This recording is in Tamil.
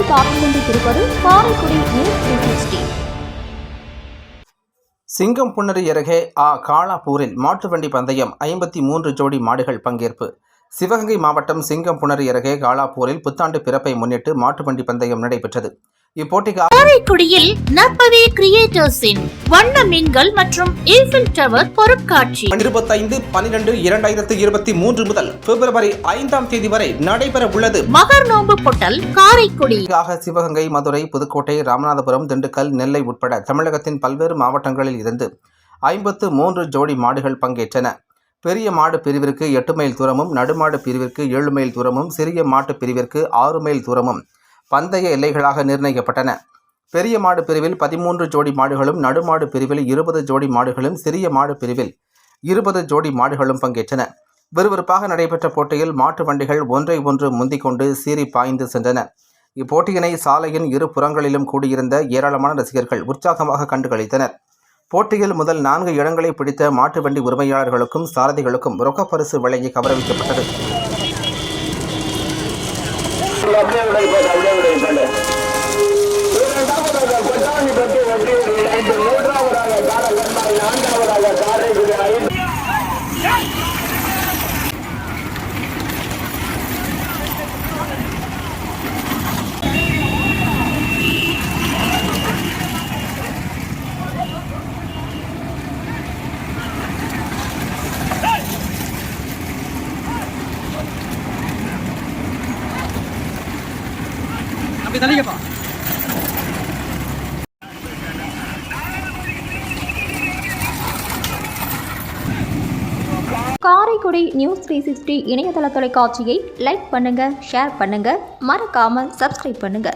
நீங்கள் பார்த்துக் கொண்டிருப்பது காரைக்குடி நியூஸ் த்ரீ சிங்கம் புன்னரி அருகே ஆ காளாப்பூரில் மாட்டு வண்டி பந்தயம் ஐம்பத்தி மூன்று ஜோடி மாடுகள் பங்கேற்பு. சிவகங்கை மாவட்டம் சிங்கம் புணரி அருகே காளாப்பூரில் புத்தாண்டு பிறப்பை முன்னிட்டு மாட்டு வண்டி பந்தயம் நடைபெற்றது. இப்போட்டிக்கு காரைக்குடியில் நற்பவே கிரியேட்டர்ஸின் வண்ண மீன்கள் மற்றும் ஈஃபில் டவர் பொருட்காட்சி. இருபத்தைந்து பன்னிரண்டு இரண்டாயிரத்து இருபத்தி மூன்று முதல் பிப்ரவரி ஐந்தாம் தேதி வரை நடைபெற உள்ளது. மகர் நோன்பு பொட்டல் காரைக்குடி. சிவகங்கை மதுரை புதுக்கோட்டை ராமநாதபுரம் திண்டுக்கல் நெல்லை உட்பட தமிழகத்தின் பல்வேறு மாவட்டங்களில் இருந்து ஐம்பத்து மூன்று ஜோடி மாடுகள் பங்கேற்றன. பெரிய மாடு பிரிவிற்கு எட்டு மைல் தூரமும் நடுமாடு பிரிவிற்கு ஏழு மைல் தூரமும் சிறிய மாட்டு பிரிவிற்கு ஆறு மைல் தூரமும் பந்தய எல்லைகளாக நிர்ணயிக்கப்பட்டன. பெரிய மாடு பிரிவில் பதிமூன்று ஜோடி மாடுகளும் நடுமாடு பிரிவில் இருபது ஜோடி மாடுகளும் சிறிய மாடு பிரிவில் இருபது ஜோடி மாடுகளும் பங்கேற்றன. விறுவிறுப்பாக நடைபெற்ற போட்டியில் மாட்டு வண்டிகள் ஒன்றை ஒன்று முந்திக்கொண்டு சீறி பாய்ந்து சென்றன. இப்போட்டியினை சாலையின் இரு புறங்களிலும் கூடியிருந்த ஏராளமான ரசிகர்கள் உற்சாகமாக கண்டுகளித்தனர். போட்டியில் முதல் நான்கு இடங்களை பிடித்த மாட்டு வண்டி உரிமையாளர்களுக்கும் சாரதிகளுக்கும் ரொக்கப்பரிசு வழங்கி கௌரவிக்கப்பட்டது. அப்படியே காரைக்குடி நியூஸ் த்ரீ சிக்ஸ்டி இணையதள தொலைக்காட்சியை லைக் பண்ணுங்க ஷேர் பண்ணுங்க. மறக்காம சப்ஸ்கிரைப் பண்ணுங்க.